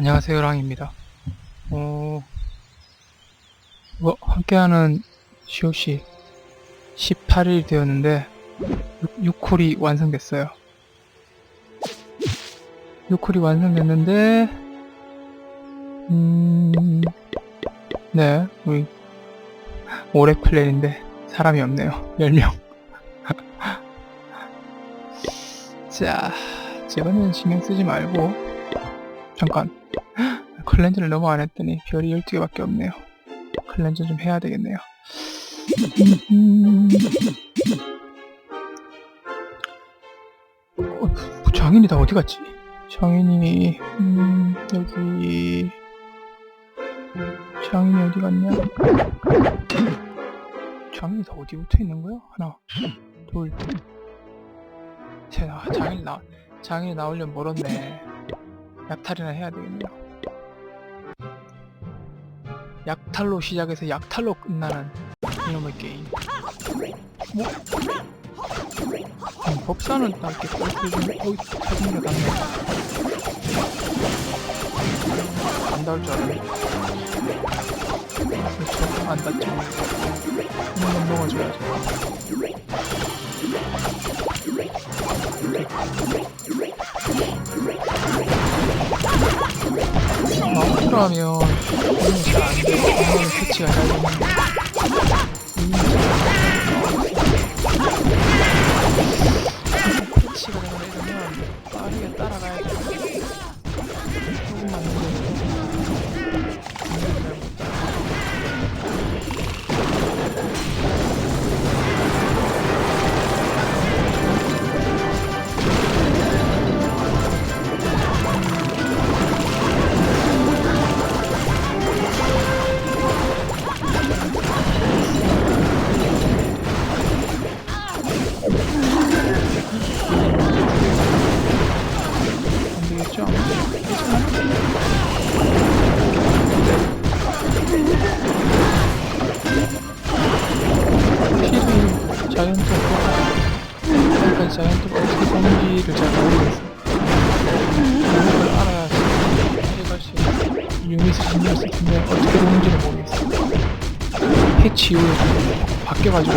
안녕하세요 랑입니다. 어... 뭐 함께하는 COC 18일 되었는데 6, 콜이 완성됐어요. 6콜이 완성됐는데 음... 네 우리 올해 플랜인데 사람이 없네요. 10명. 자 제가는 신경 쓰지 말고 잠깐 클렌저를 너무 안 했더니 별이 12개밖에 없네요. 클렌저 좀 해야 되겠네요. 음, 어, 장인이 다 어디 갔지? 장인이 음, 여기 장인이 어디 갔냐? 장인이 다 어디 붙어 있는 거야? 하나, 둘, 셋. 아, 장인 나 장인이 나오려면 멀었네. 약탈이나 해야 되겠네요. 약탈로 시작해서 약탈로 끝나는 이놈의 게임. 뭐? 음, 법사는 딱 이렇게 좀, 어이, 사진이 닿네. 안 닿을 줄 알았네. 그렇죠. 안 닿죠. 한번 먹어줘야죠. 마우스 라면 이미 잘안 돼. 이거는 패치가 잘 되는데. 패치 자이언트 그러니까 자이언트가 어떻게 사는지를 잘 모르겠어. 그런 걸 알아야 해갈 수 있는 유닛을 신경 쓸 텐데 어떻게 되는지를 모르겠어. 패치 이후에 바뀌어가지고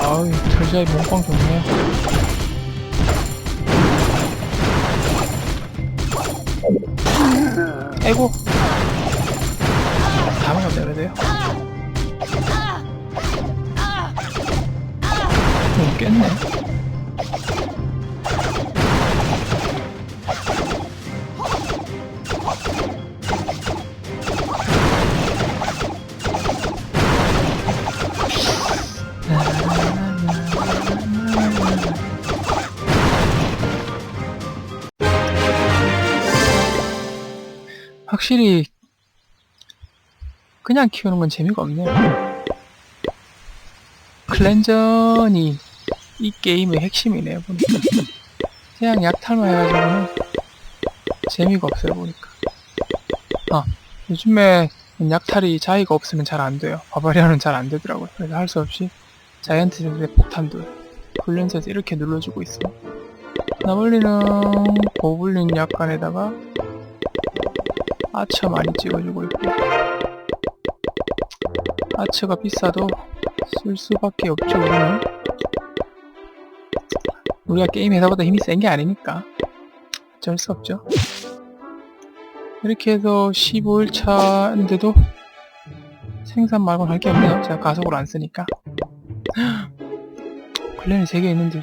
아우 절자의 몸빵 좋네 아이고. 다 먹었네 그래도요? 좀 깼네 확실히 그냥 키우는 건 재미가 없네요. 클렌전이 이 게임의 핵심이네요, 보니까. 그냥 약탈만 해가지고는 재미가 없어요, 보니까. 아, 요즘에 약탈이 자의가 없으면 잘 안 돼요. 바바리아는 잘 안 되더라고요. 그래서 할 수 없이 자이언트들의 폭탄들 훈련소에서 이렇게 눌러주고 있어요. 나머지는 고블린 약간에다가 아처 많이 찍어주고 있고. 아처가 비싸도 쓸 수밖에 없죠 우리는. 우리가 게임 회사보다 힘이 센 게 아니니까. 어쩔 수 없죠. 이렇게 해서 15일차인데도 생산 말고는 할 게 없네요. 제가 가속으로 안 쓰니까. 클랜이 3개 있는데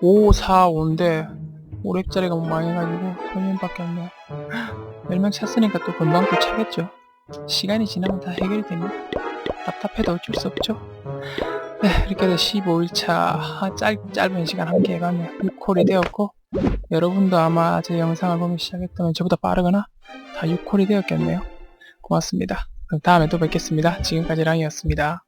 5, 4, 5인데 5렙짜리가 뭐 망해가지고 3명밖에 없네요 10명 찼으니까 또 금방 또 차겠죠. 시간이 지나면 다 해결이 됩니다. 답답해도 어쩔 수 없죠. 네, 이렇게 해서 15일차 짧, 짧은 시간 함께 해가며 6콜이 되었고 여러분도 아마 제 영상을 보면 시작했다면 저보다 빠르거나 다 6콜이 되었겠네요. 고맙습니다. 그럼 다음에 또 뵙겠습니다. 지금까지 랑이었습니다.